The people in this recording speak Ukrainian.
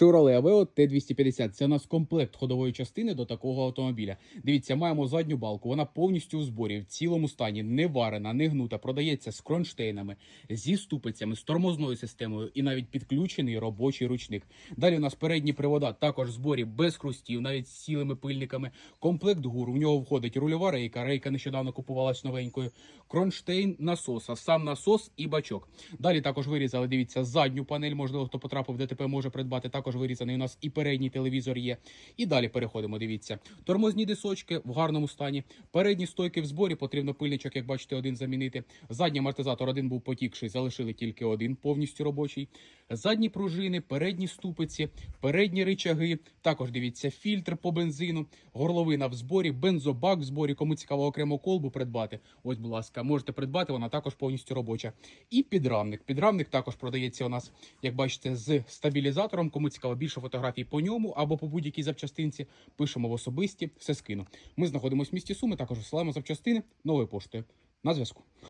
Chevrolet Aveo T250. Це у нас комплект ходової частини до такого автомобіля. Дивіться, маємо задню балку. Вона повністю у зборі, в цілому стані, не варена, не гнута, продається з кронштейнами, зі ступицями, з тормозною системою і навіть підключений робочий ручник. Далі у нас передні привода також в зборі без хрустів, навіть з цілими пильниками. Комплект гур. У нього входить рульова рейка. Рейка нещодавно купувалась новенькою. Кронштейн насоса, сам насос і бачок. Далі також вирізали. Дивіться, задню панель. Можливо, хто потрапив в ДТП, може придбати. Також вирізаний у нас і передній телевізор є. І далі переходимо. Дивіться, тормозні дисочки в гарному стані. Передні стойки в зборі. Потрібно пильничок, як бачите, один замінити. Задній амортизатор один був потікший, залишили тільки один повністю робочий. Задні пружини, передні ступиці, передні ричаги. Також дивіться, фільтр по бензину, горловина в зборі, бензобак в зборі. Кому цікаво окремо колбу придбати. Ось, будь ласка, можете придбати. Вона також повністю робоча. І підрамник. Підрамник також продається у нас, як бачите, з стабілізатором. Кому цікаво більше фотографій по ньому або по будь-якій запчастинці. Пишемо в особисті, все скину. Ми знаходимося в місті Суми. Також висилаємо запчастини новою поштою. На зв'язку.